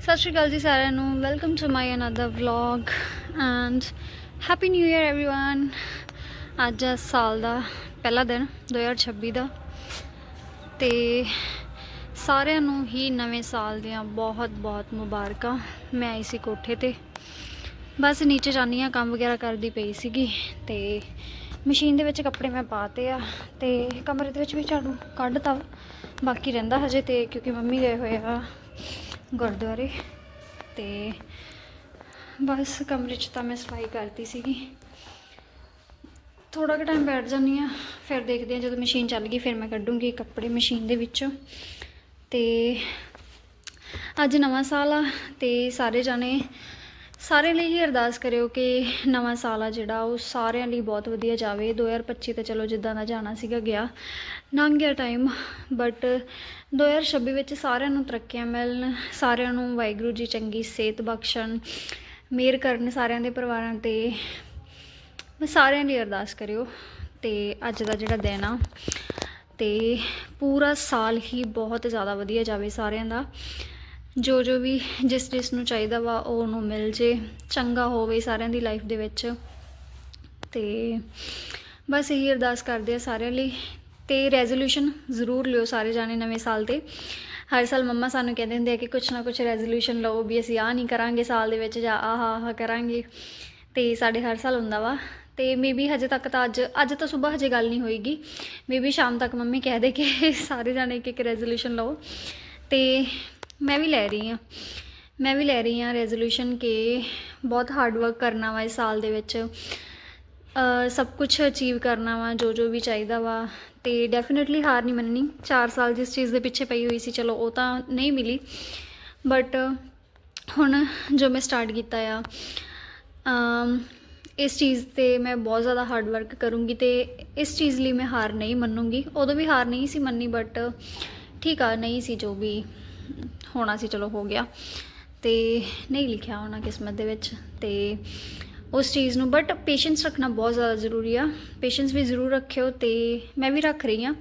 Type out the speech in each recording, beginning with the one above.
ਸਤਿ ਸ਼੍ਰੀ ਅਕਾਲ ਜੀ ਸਾਰਿਆਂ ਨੂੰ welcome to my another vlog and happy new year everyone ਅੱਜ ਆ ਸਾਲ ਦਾ ਪਹਿਲਾ ਦਿਨ 2026 ਦਾ ਤੇ ਸਾਰਿਆਂ ਨੂੰ ਹੀ ਨਵੇਂ ਸਾਲ ਦੀਆਂ ਬਹੁਤ ਬਹੁਤ ਮੁਬਾਰਕਾਂ ਮੈਂ ਆਈ ਸੀ ਕੋਠੇ ਤੇ ਬਸ ਨੀਚੇ ਜਾਨੀ ਆ ਕੰਮ ਵਗੈਰਾ ਕਰਦੀ ਪਈ ਸੀਗੀ ਤੇ ਮਸ਼ੀਨ ਦੇ ਵਿੱਚ ਕੱਪੜੇ ਮੈਂ ਪਾਤੇ ਆ ਤੇ ਕਮਰੇ ਦੇ ਵਿੱਚ ਵੀ ਝਾੜੂ ਕੱਢਤਾ ਵਾ। ਬਾਕੀ ਰਹਿੰਦਾ ਹਜੇ ਤੇ ਕਿਉਂਕਿ ਮੰਮੀ ਗਏ ਹੋਏ ਆ ਗੁਰਦੁਆਰੇ ਤੇ ਬਸ ਕਮਰੇ 'ਚ ਤਾਂ ਮੈਂ ਸਫ਼ਾਈ ਕਰਤੀ ਸੀਗੀ। ਥੋੜਾ ਕੁ ਟਾਈਮ ਬੈਠ ਜਾਂਦੀ ਆ ਫਿਰ ਦੇਖਦੇ ਆ ਜਦੋਂ ਮਸ਼ੀਨ ਚੱਲ ਗਈ ਫਿਰ ਮੈਂ ਕੱਢੂੰਗੀ ਕੱਪੜੇ ਮਸ਼ੀਨ ਦੇ ਵਿੱਚੋਂ। ਤੇ ਅੱਜ ਨਵਾਂ ਸਾਲ ਆ ਤੇ ਸਾਰੇ ਜਾਣੇ ਸਾਰੇ ਲਈ ਹੀ ਅਰਦਾਸ ਕਰਿਓ ਕਿ ਨਵਾਂ ਸਾਲ ਆ ਜਿਹੜਾ, ਉਹ ਸਾਰਿਆਂ ਲਈ ਬਹੁਤ ਵਧੀਆ ਜਾਵੇ। 2025 ਤਾਂ ਚਲੋ ਜਿੱਦਾਂ ਦਾ ਜਾਣਾ ਸੀਗਾ, ਗਿਆ। ਲੰਘ ਗਿਆ ਟਾਈਮ ਬਟ 2026 ਵਿੱਚ ਸਾਰਿਆਂ ਨੂੰ ਤਰੱਕੀਆਂ ਮਿਲਣ, ਸਾਰਿਆਂ ਨੂੰ ਵਾਹਿਗੁਰੂ ਜੀ ਚੰਗੀ ਸਿਹਤ ਬਖਸ਼ਣ, ਮਿਹਰ ਕਰਨ ਸਾਰਿਆਂ ਦੇ ਪਰਿਵਾਰਾਂ ਤੇ। ਮੈਂ ਸਾਰਿਆਂ ਲਈ ਅਰਦਾਸ ਕਰਿਓ ਤੇ ਅੱਜ ਦਾ ਜਿਹੜਾ ਦਿਨ ਆ, ਤੇ ਪੂਰਾ ਸਾਲ ਹੀ ਬਹੁਤ ਜ਼ਿਆਦਾ ਵਧੀਆ ਜਾਵੇ ਸਾਰਿਆਂ ਦਾ। ਜੋ ਜੋ ਵੀ ਜਿਸ ਜਿਸ ਨੂੰ ਚਾਹੀਦਾ ਵਾ, ਉਹ ਉਹਨੂੰ ਮਿਲ ਜੇ, ਚੰਗਾ ਹੋਵੇ ਸਾਰਿਆਂ ਦੀ ਲਾਈਫ ਦੇ ਵਿੱਚ। ਤੇ ਬਸ ਇਹੀ ਅਰਦਾਸ ਕਰਦੇ ਆ ਸਾਰਿਆਂ ਲਈ। ਤੇ ਰੈਜ਼ੋਲੂਸ਼ਨ ਜ਼ਰੂਰ ਲਿਓ ਸਾਰੇ ਜਾਣੇ ਨਵੇਂ ਸਾਲ ਤੇ। ਹਰ ਸਾਲ ਮੰਮਾ ਸਾਨੂੰ ਕਹਿੰਦੇ ਹੁੰਦੇ ਆ ਕਿ ਕੁਛ ਨਾ ਕੁਛ ਰੈਜ਼ੋਲੂਸ਼ਨ ਲਓ ਵੀ ਅਸੀਂ ਆਹ ਨਹੀਂ ਕਰਾਂਗੇ ਸਾਲ ਦੇ ਵਿੱਚ ਜਾਂ ਆਹ ਆਹ ਕਰਾਂਗੇ। ਤੇ ਸਾਡੇ ਹਰ ਸਾਲ ਹੁੰਦਾ ਵਾ। ਤੇ ਮੇਬੀ ਹਜੇ ਤੱਕ ਤਾਂ ਅੱਜ ਅੱਜ ਤਾਂ ਸਵੇਰ ਹਜੇ ਗੱਲ ਨਹੀਂ ਹੋਏਗੀ। ਮੇਬੀ ਸ਼ਾਮ ਤੱਕ ਮੰਮੀ ਕਹਿ ਦੇ ਕਿ ਸਾਰੇ ਜਾਣੇ ਇੱਕ ਇੱਕ ਰੈਜ਼ੋਲੂਸ਼ਨ ਲਓ। ਤੇ ਮੈਂ ਵੀ ਲੈ ਰਹੀ ਹਾਂ। ਮੈਂ ਵੀ ਲੈ ਰਹੀ ਹਾਂ ਰੈਜ਼ੋਲੂਸ਼ਨ ਕਿ ਬਹੁਤ ਹਾਰਡ ਵਰਕ ਕਰਨਾ ਵਾ ਇਸ ਸਾਲ ਦੇ ਵਿੱਚ। ਸਭ ਕੁਝ ਅਚੀਵ ਕਰਨਾ ਵਾ, ਜੋ ਜੋ ਵੀ ਚਾਹੀਦਾ ਵਾ। ਤੇ ਡੈਫੀਨਿਟਲੀ ਹਾਰ ਨਹੀਂ ਮੰਨਣੀ। 4 ਸਾਲ ਜਿਸ ਚੀਜ਼ ਦੇ ਪਿੱਛੇ ਪਈ ਹੋਈ ਸੀ, ਚਲੋ ਉਹ ਤਾਂ ਨਹੀਂ ਮਿਲੀ। ਬਟ ਹੁਣ ਜੋ ਮੈਂ ਸਟਾਰਟ ਕੀਤਾ ਆ ਇਸ ਚੀਜ਼ ਤੇ ਮੈਂ ਬਹੁਤ ਜ਼ਿਆਦਾ ਹਾਰਡ ਵਰਕ ਕਰੂੰਗੀ ਤੇ ਇਸ ਚੀਜ਼ ਲਈ ਮੈਂ ਹਾਰ ਨਹੀਂ ਮੰਨੂੰਗੀ। ਉਦੋਂ ਵੀ ਹਾਰ ਨਹੀਂ ਸੀ ਮੰਨੀ ਬਟ ਠੀਕ ਆ, ਨਹੀਂ ਸੀ ਜੋ ਵੀ ਹੋਣਾ ਸੀ, ਚਲੋ ਹੋ ਗਿਆ। ਤੇ ਨਹੀਂ ਲਿਖਿਆ ਹੋਣਾ ਕਿਸਮਤ ਦੇ ਵਿੱਚ। ਤੇ ਉਸ ਚੀਜ਼ ਨੂੰ ਬਟ ਪੇਸ਼ੈਂਸ ਰੱਖਣਾ ਬਹੁਤ ਜ਼ਿਆਦਾ ਜ਼ਰੂਰੀ ਆ। ਪੇਸ਼ੈਂਸ ਵੀ ਜ਼ਰੂਰ ਰੱਖਿਓ ਤੇ ਮੈਂ ਵੀ ਰੱਖ ਰਹੀ ਆ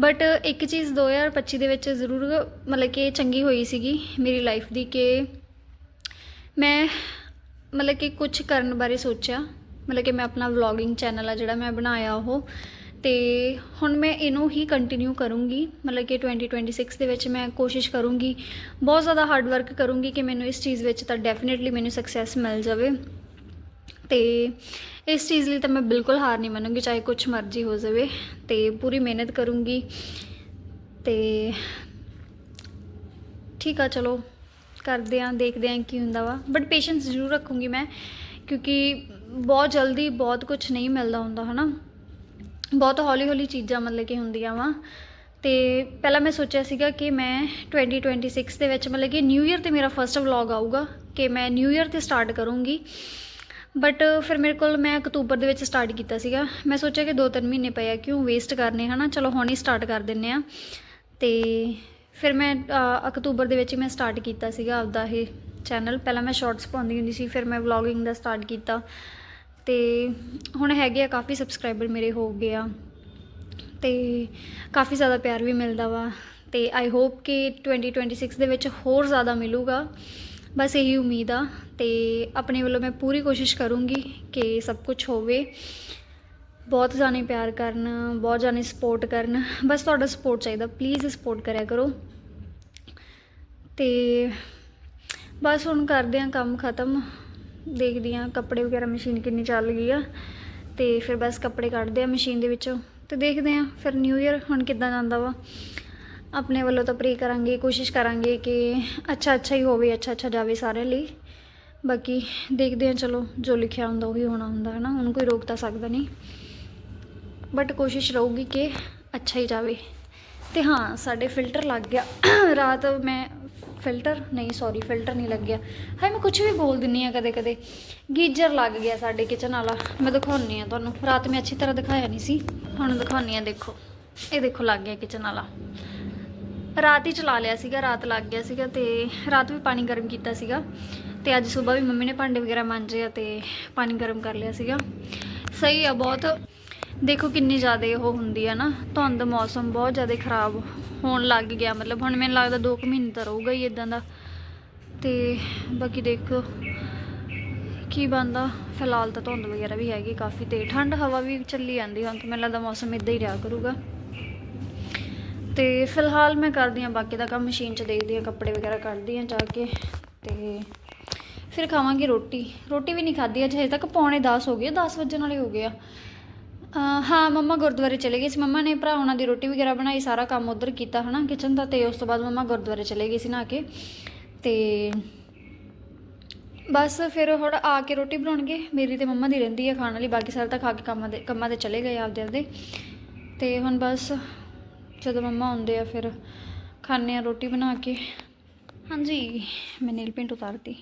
ਬਟ ਇੱਕ ਚੀਜ਼ 2025 ਦੇ ਵਿੱਚ ਜ਼ਰੂਰ, ਮਤਲਬ ਕਿ ਚੰਗੀ ਹੋਈ ਸੀਗੀ ਮੇਰੀ ਲਾਈਫ ਦੀ ਕਿ ਮੈਂ, ਮਤਲਬ ਕਿ ਕੁਝ ਕਰਨ ਬਾਰੇ ਸੋਚਿਆ। ਮਤਲਬ ਕਿ ਮੈਂ ਆਪਣਾ ਵਲੌਗਿੰਗ ਚੈਨਲ ਆ ਜਿਹੜਾ ਮੈਂ ਬਣਾਇਆ ਉਹ। ਤੇ ਹੁਣ ਮੈਂ ਇਹਨੂੰ ਹੀ ਕੰਟੀਨਿਊ ਕਰੂੰਗੀ। ਮਤਲਬ ਕਿ 2026 ਦੇ ਵਿੱਚ ਮੈਂ ਕੋਸ਼ਿਸ਼ ਕਰੂੰਗੀ, ਬਹੁਤ ਜ਼ਿਆਦਾ ਹਾਰਡ ਵਰਕ ਕਰੂੰਗੀ ਕਿ ਮੈਨੂੰ ਇਸ ਚੀਜ਼ ਵਿੱਚ ਤਾਂ ਡੈਫੀਨਿਟਲੀ ਮੈਨੂੰ ਸਕਸੈਸ ਮਿਲ ਜਾਵੇ। ਤੇ ਇਸ ਚੀਜ਼ ਲਈ ਤਾਂ ਮੈਂ ਬਿਲਕੁਲ ਹਾਰ ਨਹੀਂ ਮੰਨੂੰਗੀ, ਚਾਹੇ ਕੁਝ ਮਰਜ਼ੀ ਹੋ ਜਾਵੇ। ਤੇ ਪੂਰੀ ਮਿਹਨਤ ਕਰੂੰਗੀ। ਤੇ ਠੀਕ ਆ, ਚਲੋ, ਕਰਦੇ ਆਂ, ਦੇਖਦੇ ਆਂ ਕੀ ਹੁੰਦਾ ਵਾ। ਬਟ ਪੇਸ਼ੈਂਸ ਜ਼ਰੂਰ ਰੱਖੂੰਗੀ ਮੈਂ, ਕਿਉਂਕਿ ਬਹੁਤ ਜਲਦੀ ਬਹੁਤ ਕੁਝ ਨਹੀਂ ਮਿਲਦਾ ਹੁੰਦਾ, ਹਨਾ? ਬਹੁਤ ਹੌਲੀ ਹੌਲੀ ਚੀਜ਼ਾਂ ਮਤਲਬ ਕਿ ਹੁੰਦੀਆਂ ਵਾ। ਤੇ ਪਹਿਲਾਂ ਮੈਂ ਸੋਚਿਆ ਸੀਗਾ ਕਿ ਮੈਂ 2026 ਦੇ ਵਿੱਚ ਮਤਲਬ ਕਿ ਨਿਊ ਇਅਰ ਤੇ ਮੇਰਾ ਫਰਸਟ ਵਲੌਗ ਆਊਗਾ, ਕਿ ਮੈਂ ਨਿਊ ਇਅਰ ਤੇ ਸਟਾਰਟ ਕਰੂੰਗੀ। ਬਟ ਫਿਰ ਮੇਰੇ ਕੋਲ ਮੈਂ ਅਕਤੂਬਰ ਦੇ ਵਿੱਚ ਸਟਾਰਟ ਕੀਤਾ ਸੀਗਾ। ਮੈਂ ਸੋਚਿਆ ਕਿ 2-3 ਮਹੀਨੇ ਪਏ ਆ, ਕਿਉਂ ਵੇਸਟ ਕਰਨੇ ਹਨਾ? ਚਲੋ ਹੁਣ ਹੀ ਸਟਾਰਟ ਕਰ ਦਿੰਨੇ ਆ। ਤੇ ਫਿਰ ਮੈਂ ਅਕਤੂਬਰ ਦੇ ਵਿੱਚ ਹੀ ਮੈਂ ਸਟਾਰਟ ਕੀਤਾ ਸੀਗਾ ਆਪਦਾ ਇਹ ਚੈਨਲ ਪਹਿਲਾਂ ਮੈਂ ਸ਼ਾਰਟਸ ਪਾਉਂਦੀ ਹੁੰਦੀ ਸੀ, ਫਿਰ ਮੈਂ ਵਲੌਗਿੰਗ ਦਾ ਸਟਾਰਟ ਕੀਤਾ। ਤੇ ਹੁਣ ਹੈਗੇ ਆ ਕਾਫੀ ਸਬਸਕ੍ਰਾਈਬਰ ਮੇਰੇ ਹੋ ਗਏ ਆ ਤੇ ਕਾਫੀ ਜ਼ਿਆਦਾ ਪਿਆਰ ਵੀ ਮਿਲਦਾ ਵਾ ਤੇ ਆਈ ਹੋਪ ਕਿ 2026 ਦੇ ਵਿੱਚ ਹੋਰ ਜ਼ਿਆਦਾ ਮਿਲੂਗਾ। ਬਸ ਇਹੀ ਉਮੀਦ ਆ ਤੇ ਆਪਣੇ ਵੱਲੋਂ ਮੈਂ ਪੂਰੀ ਕੋਸ਼ਿਸ਼ ਕਰੂੰਗੀ ਕਿ ਸਭ ਕੁਝ ਹੋਵੇ। ਬਹੁਤ ਜਾਣੇ ਪਿਆਰ ਕਰਨ, ਬਹੁਤ ਜਾਣੇ ਸਪੋਰਟ ਕਰਨ। ਬਸ ਤੁਹਾਡਾ ਸਪੋਰਟ ਚਾਹੀਦਾ ਪਲੀਜ਼ ਸਪੋਰਟ ਕਰਿਆ ਕਰੋ। ਤੇ ਬਸ ਹੁਣ ਕਰਦੇ ਆ ਕੰਮ ਖਤਮ। ਦੇਖਦੀ ਆ ਕੱਪੜੇ ਵਗੈਰਾ ਮਸ਼ੀਨ ਕਿੰਨੀ ਚੱਲ ਗਈ ਆ ਤੇ ਫਿਰ ਬਸ ਕੱਪੜੇ ਕੱਢਦੇ ਆ ਮਸ਼ੀਨ ਦੇ ਵਿੱਚੋਂ ਤੇ ਦੇਖਦੇ ਆ ਫਿਰ ਨਿਊ ਇਅਰ ਹੁਣ ਕਿੱਦਾਂ ਜਾਂਦਾ ਵਾ। ਆਪਣੇ ਵੱਲੋਂ ਤਾਂ ਪ੍ਰੇ ਕਰਾਂਗੇ, ਕੋਸ਼ਿਸ਼ ਕਰਾਂਗੇ ਕਿ ਅੱਛਾ ਅੱਛਾ ਹੀ ਹੋਵੇ, ਅੱਛਾ ਅੱਛਾ ਜਾਵੇ ਸਾਰਿਆਂ ਲਈ। ਬਾਕੀ ਦੇਖਦੇ ਆ ਚਲੋ, ਜੋ ਲਿਖਿਆ ਹੁੰਦਾ ਉਹੀ ਹੋਣਾ ਹੁੰਦਾ ਹੈ ਨਾ ਉਹਨੂੰ ਕੋਈ ਰੋਕ ਤਾਂ ਸਕਦਾ ਨਹੀਂ। ਬਟ ਕੋਸ਼ਿਸ਼ ਰਹੂਗੀ ਕਿ ਅੱਛਾ ਹੀ ਜਾਵੇ। ਤੇ ਹਾਂ, ਸਾਡੇ ਫਿਲਟਰ ਲੱਗ ਗਿਆ। ਰਾਤ ਮੈਂ ਫਿਲਟਰ ਨਹੀਂ ਸੌਰੀ ਫਿਲਟਰ ਨਹੀਂ ਲੱਗਿਆ। ਹਾਏ, ਮੈਂ ਕੁਝ ਵੀ ਬੋਲ ਦਿੰਨੀ ਆ ਕਦੇ ਕਦੇ ਗੀਜਰ ਲੱਗ ਗਿਆ ਸਾਡੇ ਕਿਚਨ ਵਾਲਾ। ਮੈਂ ਦਿਖਾਉਣੀ ਆ ਤੁਹਾਨੂੰ। ਰਾਤ ਮੈਂ ਅੱਛੀ ਤਰ੍ਹਾਂ ਦਿਖਾਇਆ ਨਹੀਂ ਸੀ। ਹੁਣ ਦਿਖਾਉਣੀ ਆ, ਦੇਖੋ। ਇਹ ਦੇਖੋ, ਲੱਗ ਗਿਆ ਕਿਚਨ ਵਾਲਾ। ਰਾਤ ਹੀ ਚਲਾ ਲਿਆ ਸੀਗਾ, ਰਾਤ ਲੱਗ ਗਿਆ ਸੀਗਾ ਤੇ ਰਾਤ ਵੀ ਪਾਣੀ ਗਰਮ ਕੀਤਾ ਸੀਗਾ। ਤੇ ਅੱਜ ਸਵੇਰ ਵੀ ਮੰਮੀ ਨੇ ਭਾਂਡੇ ਵਗੈਰਾ ਮਾਂਜੇ ਆ ਤੇ ਪਾਣੀ ਗਰਮ ਕਰ ਲਿਆ ਸੀਗਾ। ਸਹੀ ਆ, ਬਹੁਤ ਦੇਖੋ ਕਿੰਨੀ ਜ਼ਿਆਦਾ ਉਹ ਹੁੰਦੀ ਆ ਨਾ, ਧੁੰਦ ਮੌਸਮ ਬਹੁਤ ਜ਼ਿਆਦਾ ਖਰਾਬ ਹੋਣ ਲੱਗ ਗਿਆ, ਮਤਲਬ ਹੁਣ ਮੈਨੂੰ ਲੱਗਦਾ 2 ਕੁ ਮਹੀਨੇ ਤਾਂ ਰਹੂਗਾ ਹੀ ਇਦਾਂ ਦਾ। ਤੇ ਬਾਕੀ ਦੇਖੋ ਕੀ ਬੰਦਾ ਫਿਲਹਾਲ ਤਾਂ ਧੁੰਦ ਵਗੈਰਾ ਵੀ ਹੈਗੀ ਕਾਫੀ ਤੇ, ਠੰਡ ਹਵਾ ਵੀ ਚੱਲੀ ਜਾਂਦੀ ਹੁਣ ਤਾਂ ਮੈਨੂੰ ਲੱਗਦਾ ਮੌਸਮ ਇਦਾਂ ਹੀ ਰਿਹਾ ਕਰੂਗਾ। ਤੇ ਫਿਲਹਾਲ ਮੈਂ ਕਰਦੀ ਹਾਂ, ਬਾਕੀ ਦਾ ਕੰਮ ਮਸ਼ੀਨ 'ਚ ਦੇਖਦੀ ਹਾਂ, ਕੱਪੜੇ ਵਗੈਰਾ ਕੱਢਦੀ ਹਾਂ ਜਾ ਕੇ ਤੇ ਫਿਰ ਖਾਵਾਂਗੇ ਰੋਟੀ। ਰੋਟੀ ਵੀ ਨਹੀਂ ਖਾਧੀ, ਅਜੇ ਹਜੇ ਤੱਕ ਪੌਣੇ 10 ਹੋ ਗਏ 10 ਵਜੇ ਨਾਲੇ ਹੋ ਗਏ ਆ। ਹਾਂ, ਮੰਮਾ ਗੁਰਦੁਆਰੇ ਚਲੇ ਗਏ ਸੀ। ਮੰਮਾ ਨੇ ਭਰਾ ਉਹਨਾਂ ਦੀ ਰੋਟੀ ਵਗੈਰਾ ਬਣਾਈ, ਸਾਰਾ ਕੰਮ ਉਧਰ ਕੀਤਾ, ਹਨਾ ਕਿਚਨ ਦਾ, ਤੇ ਉਸ ਤੋਂ ਬਾਅਦ ਮੰਮਾ ਗੁਰਦੁਆਰੇ ਚਲੇ ਗਏ ਸੀ ਨਾ ਕੇ। ਤੇ ਬਸ ਫਿਰ ਹੁਣ ਆ ਕੇ ਰੋਟੀ ਬਣਾਉਣਗੇ। ਮੇਰੀ ਤੇ ਮੰਮਾ ਦੀ ਰਹਿੰਦੀ ਹੈ ਖਾਣ ਵਾਲੀ, ਬਾਕੀ ਸਾਰੇ ਤਾਂ ਖਾ ਕੇ ਕੰਮਾਂ ਦੇ ਕੰਮਾਂ ਤੇ ਚਲੇ ਗਏ ਆਪਦੇ ਆਪਦੇ। ਤੇ ਹੁਣ ਬਸ ਜਦੋਂ ਮੰਮਾ ਆਉਂਦੇ ਆ, ਫਿਰ ਖਾਣੇ ਆ ਰੋਟੀ ਬਣਾ ਕੇ। ਹਾਂਜੀ, ਮੈਂ ਨੇਲ ਪੇਂਟ ਉਤਾਰਤੀ।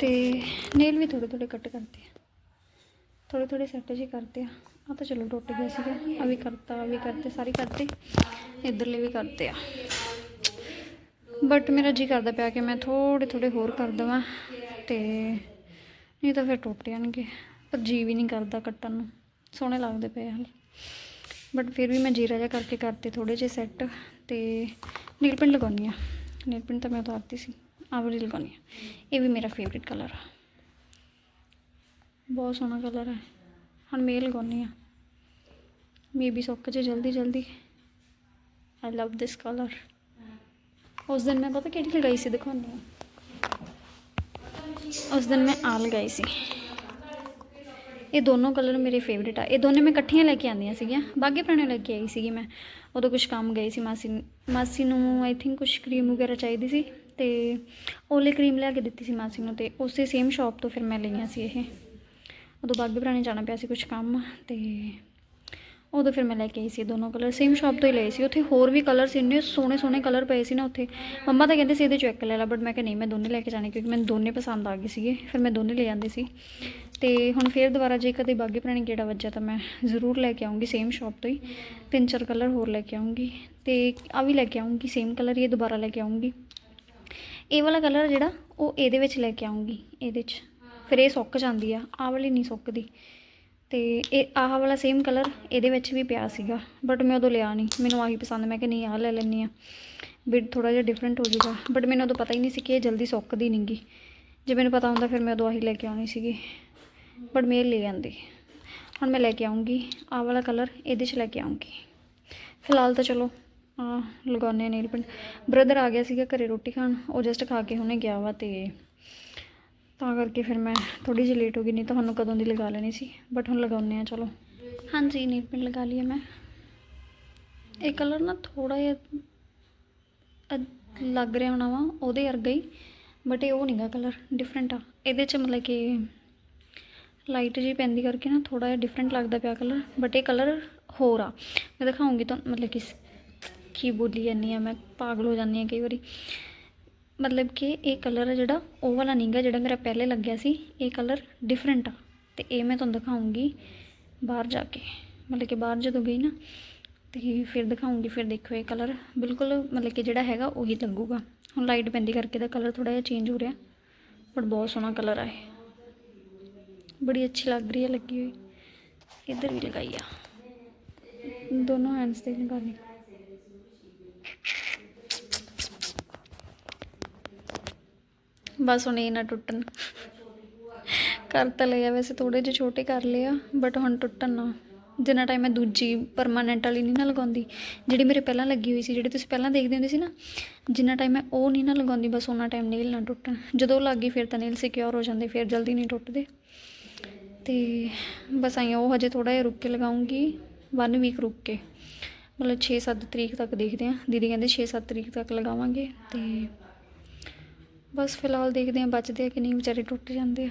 ਤੇ ਨੇਲ ਵੀ ਥੋੜੇ ਥੋੜੇ ਕੱਟ ਕਰਤੇ ਥੋੜੇ ਥੋੜੇ ਸੈੱਟ ਜੀ ਕਰਤੇ ਆ। ਆ ਤਾਂ ਚਲੋ ਟੁੱਟ ਗਿਆ ਸੀਗਾ। ਆ ਵੀ ਕਰਤਾ ਆ ਵੀ ਕਰਤੇ, ਸਾਰੇ ਕਰਤੇ। ਇਧਰਲੇ ਵੀ ਕਰਤੇ ਆ। ਬਟ ਮੇਰਾ ਜੀ ਕਰਦਾ ਪਿਆ ਕਿ ਮੈਂ ਥੋੜੇ ਥੋੜੇ ਹੋਰ ਕਰ ਦੇਵਾਂ ਤੇ ਨਹੀਂ ਤਾਂ ਫਿਰ ਟੁੱਟ ਜਾਣਗੇ। ਪਰ ਜੀ ਵੀ ਨਹੀਂ ਕਰਦਾ ਕੱਟਣ ਨੂੰ। ਸੋਹਣੇ ਲੱਗਦੇ ਪਏ ਹਨ ਬਟ ਫਿਰ ਵੀ ਮੈਂ ਜੀਰਾ ਜਿਹਾ ਕਰਕੇ ਕਰਤੇ ਥੋੜੇ ਜਿਹੇ ਸੈੱਟ ਤੇ ਨੀਲ ਪਿੰਟ ਲਗਾਉਣੀ ਆ ਨੀਲ ਪਿੰਟ ਤਾਂ ਮੈਂ ਉਤਾਰਤੀ ਸੀ। ਆਹ ਵਾਲੀ ਲਗਾਉਣੀ ਆ ਇਹ ਵੀ ਮੇਰਾ ਫੇਵਰਿਟ ਕਲਰ ਆ। ਬਹੁਤ ਸੋਹਣਾ ਕਲਰ ਹੈ। ਹੁਣ ਮੈਂ ਇਹ ਲਗਾਉਣੀ ਆ ਮੇਬੀ ਸੁੱਕ ਜੇ ਜਲਦੀ ਜਲਦੀ। ਆਈ ਲਵ ਦਿਸ ਕਲਰ ਉਸ ਦਿਨ ਮੈਂ ਪਤਾ ਕਿਹੜੀ ਲਗਾਈ ਸੀ ਦਿਖਾਉਂਦੀ ਹਾਂ। ਉਸ ਦਿਨ ਮੈਂ ਆ ਲਗਾਈ ਸੀ। ਇਹ ਦੋਨੋਂ ਕਲਰ ਮੇਰੇ ਫੇਵਰਿਟ ਆ। ਇਹ ਦੋਨੇ ਮੈਂ ਇਕੱਠੀਆਂ ਲੈ ਕੇ ਆਂਦੀਆਂ ਸੀਗੀਆਂ। ਬਾਗੇ ਪੁਰਾਣੇ ਲੈ ਕੇ ਆਈ ਸੀਗੀ ਮੈਂ। ਉਦੋਂ ਕੁਝ ਕੰਮ ਗਈ ਸੀ ਮਾਸੀ ਮਾਸੀ ਨੂੰ ਆਈ ਥਿੰਕ ਕੁਝ ਕਰੀਮ ਵਗੈਰਾ ਚਾਹੀਦੀ ਸੀ। ਤੇ ਓਲੇ ਕਰੀਮ ਲਿਆ ਕੇ ਦਿੱਤੀ ਸੀ ਮਾਸੀ ਨੂੰ। ਤੇ ਉਸੇ ਸੇਮ ਸ਼ਾਪ ਤੋਂ ਫਿਰ ਮੈਂ ਲਈਆਂ ਸੀ ਇਹ। ਉਦੋਂ ਬਾਗੇ ਪੁਰਾਣੇ ਜਾਣਾ ਪਿਆ ਸੀ ਕੁਝ ਕੰਮ ਤੇ ਉਦੋਂ ਫਿਰ ਮੈਂ ਲੈ ਕੇ ਆਈ ਸੀ ਦੋਨੋਂ ਕਲਰ ਸੇਮ ਸ਼ਾਪ ਤੋਂ ਹੀ ਲਏ ਸੀ। ਉੱਥੇ ਹੋਰ ਵੀ ਕਲਰ ਸੀ, ਇੰਨੇ ਸੋਹਣੇ ਸੋਹਣੇ ਕਲਰ ਪਏ ਸੀ ਨਾ ਉੱਥੇ। ਮੰਮਾ ਤਾਂ ਕਹਿੰਦੇ ਸੀ ਇਹਦੇ ਚੋਂ ਇੱਕ ਲੈ ਲਾ ਬਟ ਮੈਂ ਕਿਹਾ ਨਹੀਂ, ਮੈਂ ਦੋਨੇ ਲੈ ਕੇ ਜਾਣੇ ਕਿਉਂਕਿ ਮੈਨੂੰ ਦੋਨੇ ਪਸੰਦ ਆ ਗਏ ਸੀਗੇ। ਫਿਰ ਮੈਂ ਦੋਨੇ ਲੈ ਜਾਂਦੀ ਸੀ। ਤੇ ਹੁਣ ਫਿਰ ਦੁਬਾਰਾ ਜੇ ਕਦੇ ਬਾਗੇ ਪੁਰਾਣੇ ਗੇੜਾ ਵੱਜਿਆ ਤਾਂ ਮੈਂ ਜ਼ਰੂਰ ਲੈ ਕੇ ਆਉਂਗੀ ਸੇਮ ਸ਼ਾਪ ਤੋਂ ਹੀ। ਤਿੰਨ ਚਾਰ ਕਲਰ ਹੋਰ ਲੈ ਕੇ ਆਉਂਗੀ ਤੇ ਆ ਵੀ ਲੈ ਕੇ ਆਉਂਗੀ ਸੇਮ ਕਲਰ ਹੀ ਇਹ ਦੁਬਾਰਾ ਲੈ ਕੇ ਆਉਂਗੀ ਇਹ ਵਾਲਾ ਕਲਰ ਜਿਹੜਾ, ਉਹ ਇਹਦੇ ਵਿੱਚ ਲੈ ਕੇ ਆਉਂਗੀ ਇਹਦੇ 'ਚ। ਫਿਰ ਇਹ ਸੁੱਕ ਜਾਂਦੀ ਆ, ਆਹ ਵਾਲੀ ਨਹੀਂ ਸੁੱਕਦੀ। ਤੇ ਇਹ, ਆਹ ਵਾਲਾ ਸੇਮ ਕਲਰ ਇਹਦੇ ਵਿੱਚ ਵੀ ਪਿਆ ਸੀਗਾ ਬਟ ਮੈਂ ਉਦੋਂ ਲਿਆ ਨਹੀਂ। ਮੈਨੂੰ ਆਹੀ ਪਸੰਦ, ਮੈਂ ਕਿ ਨਹੀਂ, ਆਹ ਲੈ ਲੈਂਦੀ ਆ ਵੀ ਥੋੜਾ ਜਿਹਾ ਡਿਫਰੈਂਟ ਹੋ ਜਾਊਗਾ ਬਟ ਮੈਨੂੰ ਉਦੋਂ ਪਤਾ ਹੀ ਨਹੀਂ ਸੀ ਕਿ ਇਹ ਜਲਦੀ ਸੁੱਕਦੀ ਨਹੀਂਗੀ ਜੇ ਮੈਨੂੰ ਪਤਾ ਹੁੰਦਾ ਫਿਰ ਮੈਂ ਉਦੋਂ ਆਹੀ ਲੈ ਕੇ ਆਉਣੀ ਸੀਗੀ ਬਟ ਮੈਂ ਲੈ ਆਂਦੀ। ਹੁਣ ਮੈਂ ਲੈ ਕੇ ਆਉਂਗੀ ਆਹ ਵਾਲਾ ਕਲਰ ਇਹਦੇ 'ਚ ਲੈ ਕੇ ਆਉਂਗੀ ਫਿਲਹਾਲ ਤਾਂ ਚਲੋ ਆ ਲਗਾਉਂਦੇ ਆ ਨੇਲ ਪਿੰਟ। ਬ੍ਰਦਰ ਆ ਗਿਆ ਸੀਗਾ ਘਰੇ ਰੋਟੀ ਖਾਣ, ਉਹ ਜਸਟ ਖਾ ਕੇ ਹੁਣੇ ਗਿਆ ਵਾ ਤੇ ਤਾਂ ਕਰਕੇ ਫਿਰ ਮੈਂ ਥੋੜੀ ਜਿਹੀ ਲੇਟ ਹੋ ਗਈ, ਨਹੀਂ ਤੁਹਾਨੂੰ ਕਦੋਂ ਦੀ ਲਗਾ ਲੈਣੀ ਸੀ ਬਟ ਹੁਣ ਲਗਾਉਂਦੇ ਆ ਚਲੋ। ਹਾਂਜੀ ਨੇਲ ਪਿੰਟ ਲਗਾ ਲਈ ਹੈ ਮੈਂ। ਇਹ ਕਲਰ ਨਾ ਥੋੜਾ ਜਿਹਾ ਲੱਗ ਰਿਹਾ ਹੋਣਾ ਵਾ, ਉਹਦੇ ਵਰਗਾ ਹੀ ਬਟ ਇਹ ਉਹ ਨਹੀਂਗਾ ਕਲਰ ਡਿਫਰੈਂਟ ਆ। ਇਹਦੇ 'ਚ ਮਤਲਬ ਕਿ ਲਾਈਟ ਜੀ ਪੈਂਦੀ ਕਰਕੇ ਨਾ ਥੋੜਾ ਜਿਹਾ ਡਿਫਰੈਂਟ ਲੱਗਦਾ ਪਿਆ ਕਲਰ ਬਟ ਇਹ ਕਲਰ ਹੋਰ ਆ। ਮੈਂ ਦਿਖਾਉਂਗੀ ਤਾਂ ਮਤਲਬ ਕਿ ਸ- ਕੀ ਬੋਲੀ ਜਾਂਦੀ ਆ, ਮੈਂ ਪਾਗਲ ਹੋ ਜਾਂਦੀ ਆ ਕਈ ਵਾਰੀ। ਮਤਲਬ ਕਿ ਇਹ ਕਲਰ ਹੈ ਜਿਹੜਾ, ਉਹ ਵਾਲਾ ਨਹੀਂਗਾ ਜਿਹੜਾ ਮੇਰਾ ਪਹਿਲੇ ਲੱਗਿਆ ਸੀ, ਇਹ ਕਲਰ ਡਿਫਰੈਂਟ ਆ। ਤੇ ਇਹ ਮੈਂ ਤੁਹਾਨੂੰ ਦਿਖਾਉਂਗੀ ਬਾਹਰ ਜਾ ਕੇ। ਮਤਲਬ ਕਿ ਬਾਹਰ ਜਦੋਂ ਗਈ ਨਾ, ਤੇ ਫਿਰ ਦਿਖਾਉਂਗੀ, ਫਿਰ ਦੇਖੋ ਇਹ ਕਲਰ ਬਿਲਕੁਲ ਮਤਲਬ ਕਿ ਜਿਹੜਾ ਹੈਗਾ, ਉਹੀ ਲੱਗੂਗਾ। ਹੁਣ ਲਾਈਟ ਪੈਂਦੀ ਕਰਕੇ ਦਾ ਕਲਰ ਥੋੜਾ ਜਿਹਾ ਚੇਂਜ ਹੋ ਰਿਹਾ ਬਟ ਬਹੁਤ ਸੋਹਣਾ ਕਲਰ ਆ ਇਹ। ਬੜੀ ਅੱਛੀ ਲੱਗ ਰਹੀ ਹੈ, ਲੱਗੀ ਹੋਈ। ਇੱਧਰ ਵੀ ਲਗਾਈ ਆ। ਦੋਨੋਂ ਹੈਂਡਸ ਤੇ ਲਗਾਉਣੀ ਬਸ ਹੁਣ ਇਹ ਨਾ ਟੁੱਟਣ। ਕਰ ਤਾਂ ਲਿਆ ਵੈਸੇ ਥੋੜੇ ਜਿਹੇ ਛੋਟੇ ਕਰ ਲਿਆ ਬਟ ਹੁਣ ਟੁੱਟਣ ਨਾ। ਜਿੰਨਾ ਟਾਈਮ ਮੈਂ ਦੂਜੀ ਪਰਮਾਨੈਂਟ ਵਾਲੀ ਨਹੀਂ ਨਾ ਲਗਾਉਂਦੀ, ਜਿਹੜੀ ਮੇਰੇ ਪਹਿਲਾਂ ਲੱਗੀ ਹੋਈ ਸੀ, ਜਿਹੜੀ ਤੁਸੀਂ ਪਹਿਲਾਂ ਦੇਖਦੇ ਹੁੰਦੇ ਸੀ ਨਾ, ਜਿੰਨਾ ਟਾਈਮ ਮੈਂ ਉਹ ਨਹੀਂ ਨਾ ਲਗਾਉਂਦੀ, ਬਸ ਉਹਨਾਂ ਟਾਈਮ ਨੇਲ ਨਾ ਟੁੱਟਣ। ਜਦੋਂ ਉਹ ਲੱਗ ਗਈ, ਫਿਰ ਤਾਂ ਨੇਲ ਸਿਕਿਉਰ ਹੋ ਜਾਂਦੇ, ਫਿਰ ਜਲਦੀ ਨਹੀਂ ਟੁੱਟਦੇ। ਤੇ ਬਸ ਆਈ ਉਹ ਹਜੇ ਥੋੜਾ ਜਿਹਾ ਰੁੱਕ ਕੇ ਲਗਾਉਂਗੀ 1 ਵੀਕ ਰੁੱਕ ਕੇ। ਮਤਲਬ 6-7 ਤਰੀਕ ਤੱਕ ਦੇਖਦੇ ਹਾਂ ਦੀਦੀ ਕਹਿੰਦੇ 6-7 ਤਰੀਕ ਤੱਕ ਲਗਾਵਾਂਗੇ, ਤੇ ਬਸ ਫਿਲਹਾਲ ਦੇਖਦੇ ਹਾਂ ਬਚਦੇ ਆ ਕਿ ਨਹੀਂ, ਵਿਚਾਰੇ ਟੁੱਟ ਜਾਂਦੇ ਆ।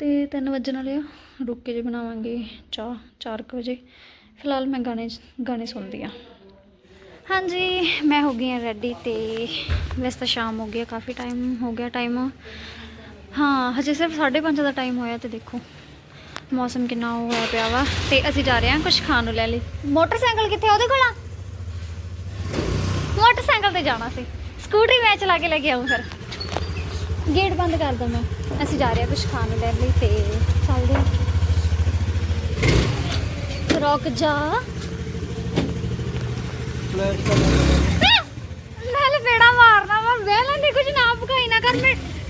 ਤੇ 3 ਵਜਣ ਵਾਲੇ ਆ, ਰੁੱਕ ਕੇ ਜੇ ਬਣਾਵਾਂਗੇ ਚਾਹ 4 ਵਜੇ। ਫਿਲਹਾਲ ਮੈਂ ਗਾਣੇ ਗਾਣੇ ਸੁਣਦੀ ਆ ਹਾਂਜੀ, ਮੈਂ ਹੋ ਗਈ ਹਾਂ ਰੈਡੀ ਤੇ ਵੈਸੇ ਤਾਂ ਸ਼ਾਮ ਹੋ ਗਈ ਆ, ਕਾਫੀ ਟਾਈਮ ਹੋ ਗਿਆ ਟਾਈਮ ਹਾਂ, ਹਜੇ ਸਿਰਫ 5:30 ਦਾ ਟਾਈਮ ਹੋਇਆ ਤੇ ਦੇਖੋ ਮੌਸਮ ਕਿੰਨਾ ਹੋਇਆ ਪਿਆ ਵਾ। ਤੇ ਅਸੀਂ ਜਾ ਰਹੇ ਹਾਂ ਕੁਝ ਖਾਣ ਨੂੰ ਲੈ ਲਈ। ਮੋਟਰਸਾਈਕਲ ਕਿੱਥੇ ਉਹਦੇ ਕੋਲ ਆ? ਮੋਟਰਸਾਈਕਲ ਤੇ ਜਾਣਾ ਸੀ। ਸਕੂਟਰੀ ਮੈਂ ਚਲਾ ਕੇ ਲੈ ਕੇ ਆਉਂ ਫਿਰ। ਗੇਟ ਬੰਦ ਕਰ ਦੋ ਮੈਂ। ਅਸੀਂ ਜਾ ਰਹੇ ਹਾਂ ਕੁਝ ਖਾਣ ਨੂੰ ਲੈਣ ਲਈ ਤੇ। ਚੱਲਦੇ ਹਾਂ। ਰੁਕ ਜਾ। ਫਲੈਸ਼ ਕਰ ਨਾਲ ਫੇੜਾ ਮਾਰਨਾ ਵਾ। ਮੈਂ ਲੈਂਦੀ ਕੁਝ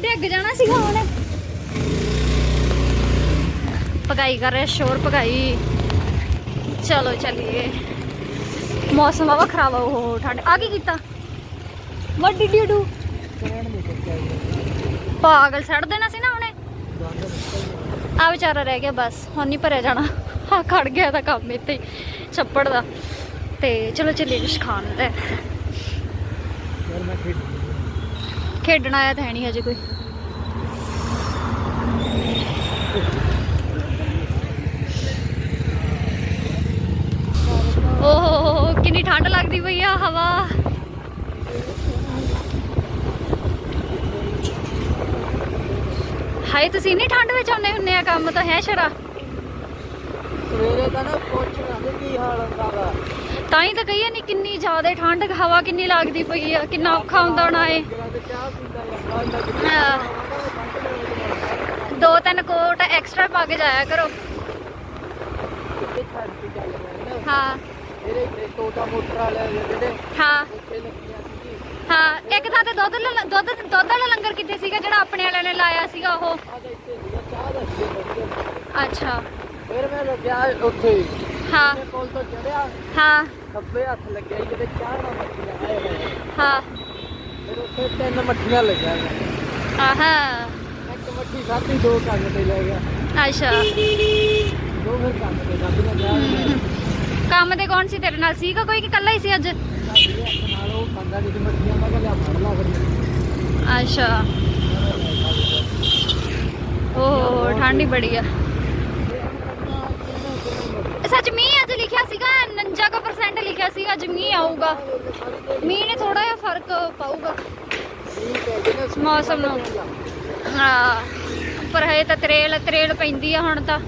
ਡਿੱਗ ਜਾਣਾ ਸੀਗਾ ਉਹਨੇ ਪਕਾਈ ਕਰ ਰਿਹਾ ਸ਼ੋਰ ਪਕਾਈ ਚਲੋ ਚੱਲੀਏ। ਮੌਸਮ ਆਵਾ ਖਰਾਬ ਹੋ ਠੰਡ। ਆ ਕੀ ਕੀਤਾ? What did. ਯੂ ਡੂ ਪਾਗਲ ਛੱਡ ਦੇਣਾ ਸੀ ਨਾ ਉਹਨੇ। ਆ ਵਿਚਾਰਾ ਰਹਿ ਗਿਆ ਬਸ ਹੁਣ ਨਹੀਂ ਭਰਿਆ ਜਾਣਾ। ਹਾਂ ਖੜ ਗਿਆ ਤਾਂ ਕੰਮ ਇੱਥੇ ਹੀ, ਛੱਪੜ ਦਾ। ਤੇ ਚਲੋ ਚੱਲੀਏ ਕੁਛ ਖਾਣ ਲੈ ਖੇਡਣ ਆਇਆ ਤਾਂ ਹੈ ਨਹੀਂ ਹਜੇ ਕੋਈ। ਓਹ ਕਿੰਨੀ ਠੰਡ ਲੱਗਦੀ ਪਈ ਆ ਹਵਾ। ਹਾਏ ਤੁਸੀਂ ਨਹੀਂ ਠੰਡ ਵਿੱਚ ਆਉਂਦੇ ਹੁੰਨੇ ਆ ਕੰਮ ਤਾਂ ਹੈ ਸ਼ਰਾ ਸਵੇਰੇ ਤਾਂ ਨਾ ਪੁੱਛ ਨਾ ਕੀ ਹਾਲ ਹੁੰਦਾ ਵਾ। ਤਾਂ ਹੀ ਤਾਂ ਕਹੀਏ ਨਹੀਂ ਕਿੰਨੀ ਜ਼ਿਆਦਾ ਠੰਡ ਹਵਾ ਕਿੰਨੀ ਲੱਗਦੀ ਪਈ ਆ ਕਿੰਨਾ ਔਖਾ ਹੁੰਦਾ ਹੋਣਾ ਏ। ਦੋ ਤਿੰਨ ਕੋਟ ਐਕਸਟਰਾ ਪਾ ਕੇ ਜਾਇਆ ਕਰੋ। ਹਾਂ। ਇੱਥੇ ਟੋਟਾ ਮੋਟਰ ਵਾਲੇ ਜਿਹੜੇ ਹਾਂ ਉੱਥੇ ਲੱਗੀਆਂ ਸੀ ਹਾਂ ਇੱਕ ਥਾਂ ਤੇ ਦੁੱਧ ਲ- ਦੁੱਧ ਦੁੱਧ ਵਾਲਾ ਲੰਗਰ ਕਿੱਥੇ ਸੀਗਾ ਜਿਹੜਾ ਆਪਣੇ ਵਾਲਿਆਂ ਨੇ ਲਾਇਆ ਸੀਗਾ ਉਹ? ਆ ਤਾਂ ਇੱਥੇ ਸੀਗਾ ਚਾਹ ਦਾ ਸੀ ਵਧੀਆ। ਅੱਛਾ। ਫਿਰ ਮੈਂ ਲੱਗਿਆ ਉੱਥੇ ਹਾਂ। ਮੇਰੇ ਕੋਲ ਤੋਂ ਚੜਿਆ। ਹਾਂ। ਖੱਬੇ ਹੱਥ ਲੱਗਿਆ ਸੀ ਕਿਤੇ ਚਾਹ ਨਾ ਮੱਛੀਆਂ ਆਏ ਹੋਏ ਹਾਂ। ਫਿਰ ਉੱਥੇ ਤਿੰਨ ਮੱਠੀਆਂ ਲੱਗਿਆ ਮੈਂ ਆਹਾ। ਇੱਕ ਮੱਠੀ ਖਾਧੀ ਦੋ ਕੰਨ ਤੇ ਲੈ ਗਿਆ। ਅੱਛਾ। ਦੋ ਫਿਰ ਕੰਨ ਤੇ ਖਾਧੀਆਂ ਜਾ ਹਮ। ਕੰਮ ਤੇ ਕੌਣ ਸੀ ਤੇਰੇ ਨਾਲ? ਸੀਗਾ ਕੋਈ ਕਿ ਇਕੱਲਾ ਹੀ ਸੀ ਅੱਜ? ਨਾਲ ਉਹ ਨਹੀਂ ਸੀ ਮੱਠੀਆਂ ਮੈਂ ਲਿਆ ਅੱਛਾ। ਓਹ ਠੰਡ ਹੀ ਬੜੀ ਆ। ਸੱਚ ਮੀਂਹ ਅੱਜ ਲਿਖਿਆ ਸੀਗਾ 49% ਲਿਖਿਆ ਸੀਗਾ ਅੱਜ ਮੀਂਹ ਆਊਗਾ। ਮੀਂਹ ਨੇ ਥੋੜਾ ਜਿਹਾ ਫ਼ਰਕ ਪਾਊਗਾ। ਮੌਸਮ ਨੂੰ। ਹਾਂ ਪਰ ਹਜੇ ਤਾਂ ਤਰੇਲ ਤਰੇਲ ਪੈਂਦੀ ਆ ਹੁਣ ਤਾਂ।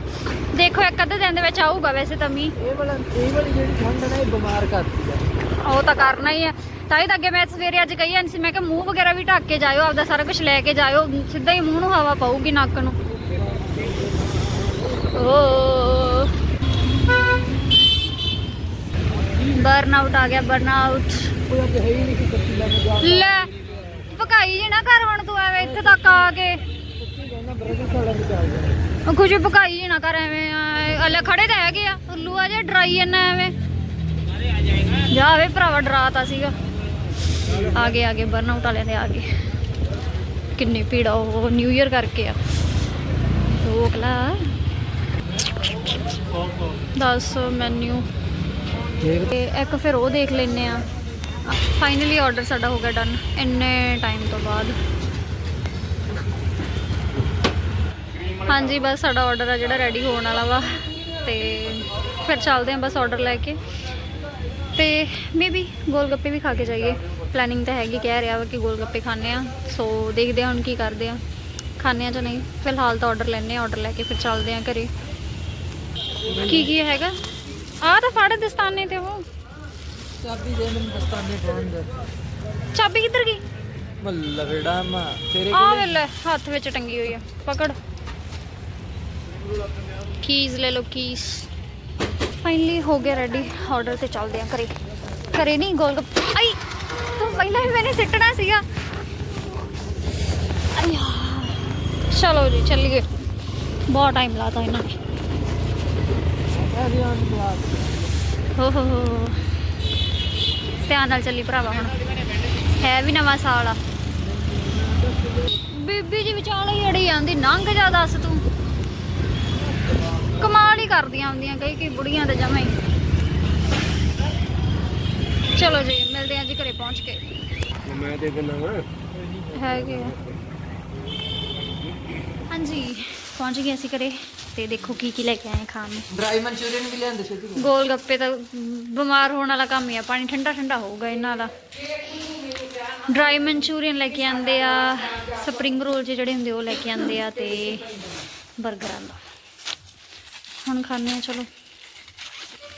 ਦੇਖੋ ਇੱਕ ਅੱਧੇ ਦਿਨ ਦੇ ਵਿੱਚ ਆਊਗਾ ਵੈਸੇ ਤਾਂ ਮੀਂਹ। ਇਹ ਵਾਲਾ ਇਹ ਵਾਲੀ ਜਿਹੜੀ ਠੰਡ ਨਾ ਇਹ ਬਿਮਾਰ ਕਰਦੀ ਆ। ਉਹ ਤਾਂ ਕਰਨਾ ਹੀ ਆ। ਤਾਂ ਹੀ ਤਾਂ ਅੱਗੇ ਮੈਂ ਸਵੇਰੇ ਅੱਜ ਕਹੀ ਜਾਂਦੀ ਸੀ, ਮੈਂ ਕਿਹਾ ਮੂੰਹ ਵਗੈਰਾ ਵੀ ਢੱਕ ਕੇ ਜਾਇਓ, ਆਪਦਾ ਸਾਰਾ ਕੁਝ ਲੈ ਕੇ ਜਾਇਓ, ਸਿੱਧਾ ਹੀ ਮੂੰਹ ਨੂੰ ਹਵਾ ਪਾਊਗੀ ਨੱਕ ਨੂੰ। ਓ। ਬਰਨ ਆਊਟ ਆ ਗਿਆ ਬਰਨ ਆਊਟ ਲੈ ਕੇ ਜੇ ਨਾ ਕਰ ਹੁਣ ਤੂੰ ਐਵੇਂ ਇੱਥੇ ਤੱਕ ਆ ਕੇ। ਉਹ ਕੁਝ ਭਕਾਈ ਜੇ ਨਾ ਕਰ ਐਵੇਂ ਅਲੇ ਖੜੇ ਤਾਂ ਹੈਗੇ ਆ, ਉੱਲੂ ਆ ਜੇ, ਡਰਾਈ ਜੰਨਾ ਐਵੇਂ। ਜਾ ਵੇ ਭਰਾਵਾ ਡਰਾਤਾ ਸੀਗਾ। ਆ ਗਏ ਆ ਗਏ ਬਰਨ ਆਊਟ ਵਾਲਿਆਂ ਦੇ ਆ ਗਏ ਕਿੰਨੀ ਭੀੜ ਆ ਉਹ ਨਿਊ ਇਅਰ ਕਰਕੇ ਆ। ਰੋਕ ਲਾ ਦੱਸ ਮੈਨੂ ਤੇ ਇੱਕ ਫਿਰ ਉਹ ਦੇਖ ਲੈਨੇ ਆ। ਫਾਈਨਲੀ ਆਰਡਰ ਸਾਡਾ ਹੋ ਗਿਆ ਡਨ ਇੰਨੇ ਟਾਈਮ ਤੋਂ ਬਾਅਦ। ਹਾਂਜੀ, ਬਸ ਸਾਡਾ ਆਰਡਰ ਆ ਜਿਹੜਾ ਰੈਡੀ ਹੋਣ ਵਾਲਾ ਵਾ। ਤੇ ਫਿਰ ਚੱਲਦੇ ਆ ਬਸ ਆਰਡਰ ਲੈ ਕੇ। ਤੇ ਮੇਬੀ ਗੋਲ ਗੱਪੇ ਵੀ ਖਾ ਕੇ ਜਾਈਏ। ਪਲੈਨਿੰਗ ਤਾਂ ਹੈਗੀ ਕਹਿ ਰਿਹਾ ਵਾ ਕਿ ਗੋਲ ਗੱਪੇ ਖਾਣੇ ਆ। ਸੋ ਦੇਖਦੇ ਹਾਂ ਹੁਣ ਕੀ ਕਰਦੇ ਆ। ਖਾਣੇ ਆ ਜਾਂ ਨਹੀਂ। ਫਿਲਹਾਲ ਤਾਂ ਆਰਡਰ ਲੈਣੇ ਆ ਆਰਡਰ ਲੈ ਕੇ ਫਿਰ ਚੱਲਦੇ ਆ ਘਰੇ। ਕੀ ਕੀ ਹੈਗਾ? ਆਹ ਤਾਂ ਫੜ ਦਸਤਾਨੇ ਤੇ ਉਹ। ਚਾਬੀ ਦੇ ਮੈਨੂੰ ਦਸਤਾਨੇ ਪਾਉਣ ਦੇ। ਚਾਬੀ ਕਿੱਧਰ ਗਈ? ਮੱਲਾ ਵੇੜਾ ਮਾ ਤੇਰੇ ਆ ਕੋਲ? ਵੇਲੇ ਹੱਥ ਵਿੱਚ ਟੰਗੀ ਹੋਈ ਆ। ਪਕੜ। ਕੀਜ਼ ਲੈ ਲਓ ਕੀਜ਼ ਫਾਈਨਲੀ ਹੋ ਗਿਆ ਰੈਡੀ ਆਰਡਰ ਤੇ ਚੱਲਦੇ ਆ ਘਰੇ। ਘਰੇ ਨਹੀਂ ਗੋਲ ਗੱਪ ਆਈ! ਤੂੰ ਪਹਿਲਾਂ ਹੀ ਮੈਨੇ ਸਿੱਟਣਾ ਸੀਗਾ। ਆਇਆ ਚਲੋ ਜੀ, ਚੱਲੀਏ। ਬਹੁਤ ਟਾਈਮ ਲਾਤਾ ਇਹਨਾਂ ਨੇ। ਹੋ ਹੋ ਹੋ। ਧਿਆਨ ਨਾਲ ਚੱਲੀ ਭਰਾਵਾ ਹੁਣ। ਹੈ ਵੀ ਨਵਾਂ ਸਾਲ ਆ। ਬੀਬੀ ਜੀ ਵਿਚਾਲੇ ਹੀ ਅੜੀ ਜਾਂਦੀ, ਨੰਗ ਜਾ ਦੱਸ ਤੂੰ। ਕਮਾਲ ਹੀ ਕਰਦੀਆਂ ਹੁੰਦੀਆਂ ਕਈ ਕਈ ਬੁੜੀਆਂ ਤੇ ਜਮਾਂ ਹੀ। ਚਲੋ ਜੀ ਮਿਲਦੇ ਆਂ ਜੀ ਘਰੇ ਪਹੁੰਚ ਕੇ। ਮੈਂ ਦੇ ਦਿੰਦਾ ਵਾ। ਹੈਗੇ ਹਾਂਜੀ ਪਹੁੰਚ ਗਏ ਅਸੀਂ ਘਰੇ ਤੇ ਦੇਖੋ ਕੀ ਕੀ ਲੈ ਕੇ ਆਏ ਖਾਣ ਨੂੰ। ਡਰਾਈ ਮਨਚੂਰੀਅਨ ਵੀ ਲਿਆਂਦੇ ਸੀ ਤੂੰ ਗੋਲ ਗੱਪੇ ਤਾਂ ਬਿਮਾਰ ਹੋਣ ਵਾਲਾ ਕੰਮ ਹੀ ਆ ਪਾਣੀ ਠੰਡਾ ਠੰਡਾ ਹੋਊਗਾ ਇਹਨਾਂ ਦਾ। ਡਰਾਈ ਮਨਚੂਰੀਅਨ ਲੈ ਕੇ ਆਂਦੇ ਆ ਸਪਰਿੰਗ ਰੋਲ ਜਿਹੇ ਜਿਹੜੇ ਹੁੰਦੇ ਉਹ ਲੈ ਕੇ ਆਂਦੇ ਆ ਤੇ 버ਗਰਾਂ ਦਾ ਹੁਣ ਖਾਣੇ ਆ ਚਲੋ।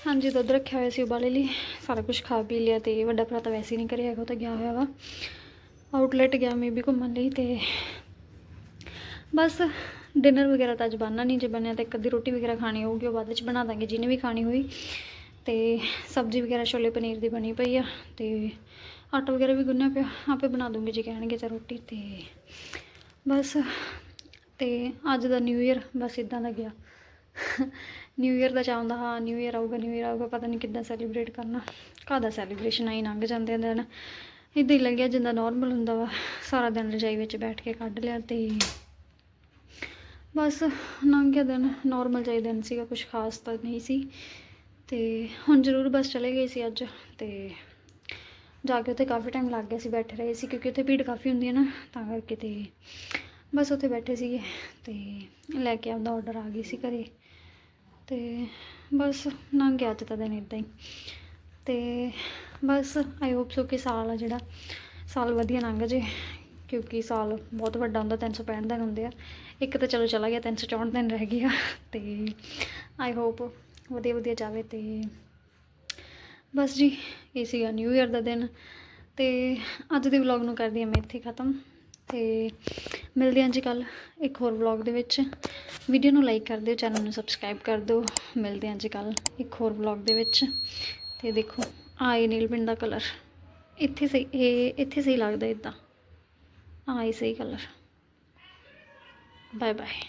ਹਾਂਜੀ, ਦੁੱਧ ਰੱਖਿਆ ਹੋਇਆ ਸੀ ਉਬਾਲੇ ਲਈ। ਸਾਰਾ ਕੁਝ ਖਾ ਪੀ ਲਿਆ ਤੇ ਵੱਡਾ ਭਰਾ ਤਾਂ ਵੈਸੇ ਹੀ ਨਹੀਂ ਕਰਿਆ ਹੈਗਾ, ਉਹ ਤਾਂ ਗਿਆ ਹੋਇਆ ਵਾ। ਆਊਟਲੈਟ ਗਿਆ ਮੇਬੀ ਘੁੰਮਣ ਲਈ ਤੇ ਬਸ ਡਿਨਰ ਵਗੈਰਾ ਤਾਂ ਅੱਜ ਬਣਨਾ ਨਹੀਂ, ਜੇ ਬਣਿਆ ਤਾਂ ਇੱਕ ਅੱਧੀ ਰੋਟੀ ਵਗੈਰਾ ਖਾਣੀ ਹੋਊਗੀ, ਉਹ ਬਾਅਦ ਵਿੱਚ ਬਣਾ ਦਾਂਗੇ, ਜਿਹਨੇ ਵੀ ਖਾਣੀ ਹੋਈ। ਤੇ ਸਬਜ਼ੀ ਵਗੈਰਾ ਛੋਲੇ ਪਨੀਰ ਦੀ ਬਣੀ ਪਈ ਆ ਤੇ ਆਟਾ ਵਗੈਰਾ ਵੀ ਗੁੰਨਿਆ ਪਿਆ, ਆਪੇ ਬਣਾ ਦੂੰਗੀ ਜੇ ਕਹਿਣਗੇ ਤਾਂ ਰੋਟੀ ਤੇ ਬਸ। ਤੇ ਅੱਜ ਦਾ ਨਿਊ ਇਅਰ ਬਸ ਇਦਾਂ ਦਾ ਗਿਆ। ਨਿਊ ਇਅਰ ਦਾ ਚਾਹੁੰਦਾ, ਹਾਂ ਨਿਊ ਇਅਰ ਆਊਗਾ ਨਿਊ ਇਅਰ ਆਊਗਾ, ਪਤਾ ਨਹੀਂ ਕਿੱਦਾਂ ਸੈਲੀਬ੍ਰੇਟ ਕਰਨਾ। ਕਾਹਦਾ ਸੈਲੀਬ੍ਰੇਸ਼ਨ ਆਈ, ਲੰਘ ਜਾਂਦੇ ਆ ਦਿਨ। ਇੱਦਾਂ ਹੀ ਲੱਗਿਆ ਜਿੰਦਾ ਨਾਰਮਲ ਹੁੰਦਾ ਵਾ, ਸਾਰਾ ਦਿਨ ਰਜਾਈ ਵਿੱਚ ਬੈਠ ਕੇ ਕੱਢ ਲਿਆ ਤੇ ਬਸ ਲੰਘ ਗਿਆ ਦਿਨ। ਨਾਰਮਲ ਜਿਹਾ ਦਿਨ ਸੀਗਾ ਕੁਝ ਖਾਸ ਤਾਂ ਨਹੀਂ ਸੀ। ਤੇ ਹੁਣ ਜ਼ਰੂਰ ਬਸ ਚਲੇ ਗਏ ਸੀ ਅੱਜ ਤੇ ਜਾ ਕੇ ਉੱਥੇ ਕਾਫੀ ਟਾਈਮ ਲੱਗ ਗਿਆ ਸੀ ਬੈਠੇ ਰਹੇ ਸੀ, ਕਿਉਂਕਿ ਉੱਥੇ ਭੀੜ ਕਾਫੀ ਹੁੰਦੀ ਹੈ ਨਾ, ਤਾਂ ਕਰਕੇ ਤੇ ਬਸ ਉੱਥੇ ਬੈਠੇ ਸੀਗੇ ਤੇ ਲੈ ਕੇ ਆਪਦਾ ਆਰਡਰ ਆ ਗਈ ਸੀ ਘਰੇ। ਤੇ ਬਸ ਲੰਘ ਗਿਆ ਅੱਜ ਦਾ ਦਿਨ ਇਦਾਂ ਹੀ। ਤੇ ਬਸ ਆਈ ਹੋਪ ਸੋ ਕਿ ਸਾਲ ਆ ਜਿਹੜਾ, ਸਾਲ ਵਧੀਆ ਲੰਘ ਜੇ, ਕਿਉਂਕਿ ਸਾਲ ਬਹੁਤ ਵੱਡਾ ਹੁੰਦਾ 365 ਦਿਨ ਹੁੰਦੇ ਆ। ਇੱਕ ਤਾਂ ਚਲੋ ਚਲਾ ਗਿਆ 364 ਦਿਨ ਰਹਿ ਗਿਆ ਤੇ ਆਈ ਹੋਪ ਵਧੀਆ ਵਧੀਆ ਜਾਵੇ ਤੇ ਬਸ ਜੀ, ਇਹ ਸੀਗਾ ਨਿਊ ਇਅਰ ਦਾ ਦਿਨ। ਤੇ ਅੱਜ ਦੇ ਵਲੌਗ ਨੂੰ ਕਰਦੀ ਹਾਂ ਮੈਂ ਇੱਥੇ ਖਤਮ। ਤੇ ਮਿਲਦੇ ਹਾਂ ਜੀ ਕੱਲ੍ਹ ਇੱਕ ਹੋਰ ਵਲੌਗ ਦੇ ਵਿੱਚ। ਵੀਡੀਓ ਨੂੰ ਲਾਈਕ ਕਰ ਦਿਓ ਚੈਨਲ ਨੂੰ ਸਬਸਕ੍ਰਾਈਬ ਕਰ ਦਿਓ। ਮਿਲਦੇ ਹਾਂ ਜੀ ਕੱਲ੍ਹ ਇੱਕ ਹੋਰ ਵਲੌਗ ਦੇ ਵਿੱਚ। ਤੇ ਦੇਖੋ ਆਏ ਨੀਲਪਿੰਡ ਦਾ ਕਲਰ ਇੱਥੇ ਸਹੀ, ਇਹ ਇੱਥੇ ਸਹੀ ਲੱਗਦਾ ਇਦਾਂ ਆਏ ਸਹੀ ਕਲਰ ਬਾਏ ਬਾਏ